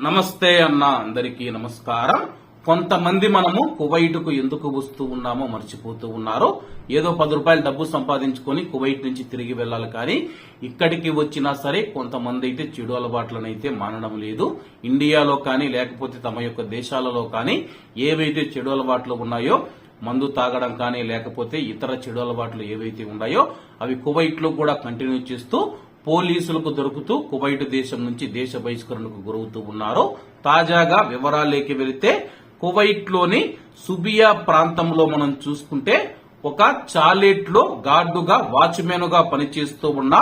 నమస్తే అన్న అందరికీ నమస్కారం. కొంతమంది మనము కువైట్కు ఎందుకు వస్తూ ఉన్నామో మర్చిపోతూ ఉన్నారు ఏదో పది రూపాయలు డబ్బు సంపాదించుకొని కువైట్ నుంచి తిరిగి వెళ్ళాలి కానీ ఇక్కడికి వచ్చినా సరే కొంతమంది అయితే చెడు అలవాట్లనైతే మానడం లేదు. ఇండియాలో కానీ లేకపోతే తమ యొక్క దేశాలలో కానీ ఏవైతే చెడు అలవాట్లు ఉన్నాయో మందు తాగడం కానీ లేకపోతే ఇతర చెడు అలవాట్లు ఏవైతే ఉన్నాయో అవి కువైట్లో కూడా కంటిన్యూ చేస్తూ పోలీసులకు దొరుకుతూ కువైట్ దేశం నుంచి దేశ బహిష్కరణకు గురవుతూ ఉన్నారు తాజాగా వివరాలేకి వెళితే కువైట్లోని సుబియా ప్రాంతంలో మనం చూసుకుంటే ఒక చాలెట్లో గార్డుగా వాచ్మెన్గా పనిచేస్తూ ఉన్న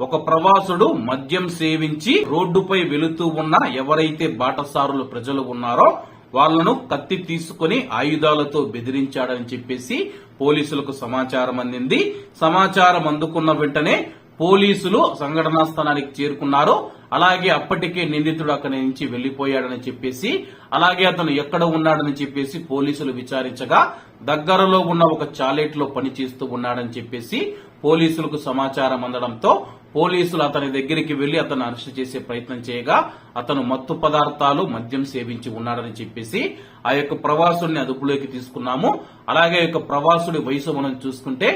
ఒక ప్రవాసుడు మద్యం సేవించి రోడ్డుపై వెళుతూ ఉన్న ఎవరైతే బాటసారులు ప్రజలు ఉన్నారో వాళ్ళను కత్తి తీసుకుని ఆయుధాలతో బెదిరించాడని చెప్పేసి పోలీసులకు సమాచారం అందింది. సమాచారం అందుకున్న వెంటనే పోలీసులు సంఘటనా స్థలానికి చేరుకున్నారు అలాగే అప్పటికే నిందితుడు అక్కడి నుంచి వెళ్ళిపోయాడని చెప్పేసి అలాగే అతను ఎక్కడ ఉన్నాడని చెప్పేసి పోలీసులు విచారించగా దగ్గరలో ఉన్న ఒక చాలెట్లో పనిచేస్తూ ఉన్నాడని చెప్పేసి పోలీసులకు సమాచారం అందడంతో పోలీసులు అతని దగ్గరికి వెళ్ళి అతను అరెస్ట్ చేసే ప్రయత్నం చేయగా అతను మత్తు పదార్థాలు మద్యం సేవించి ఉన్నాడని చెప్పేసి ఆ యొక్క ప్రవాసుడిని అదుపులోకి తీసుకున్నాము. అలాగే యొక్క ప్రవాసుడి వయసు మనం చూసుకుంటే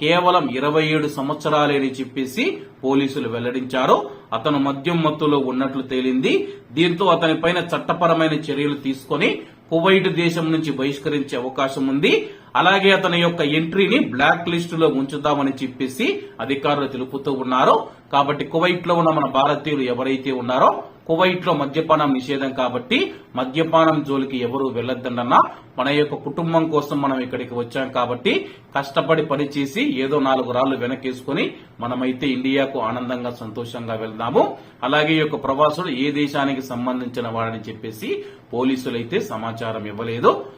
కేవలం ఇరవై ఏడు సంవత్సరాలేని చెప్పేసి పోలీసులు వెల్లడించారు. అతను మద్యం మత్తులో ఉన్నట్లు తేలింది. దీంతో అతని పైన చట్టపరమైన చర్యలు తీసుకొని కువైట్ దేశం నుంచి బహిష్కరించే అవకాశం ఉంది. అలాగే అతని యొక్క ఎంట్రీని బ్లాక్ లిస్ట్లో ఉంచుదామని చెప్పేసి అధికారులు తెలుపుతూ ఉన్నారు. కాబట్టి కువైట్లో ఉన్న మన భారతీయులు ఎవరైతే ఉన్నారో కువైట్లో మద్యపానం నిషేధం కాబట్టి మద్యపానం జోలికి ఎవరు వెళ్ళొద్దన్నా మన యొక్క కుటుంబం కోసం మనం ఇక్కడికి వచ్చాం కాబట్టి కష్టపడి పనిచేసి ఏదో నాలుగు రాళ్ళు వెనకేసుకుని మనమైతే ఇండియాకు ఆనందంగా సంతోషంగా వెళ్దాము. అలాగే ఈ యొక్క ప్రవాసుడు ఏ దేశానికి సంబంధించిన వాడని చెప్పేసి పోలీసులు అయితే సమాచారం ఇవ్వలేదు.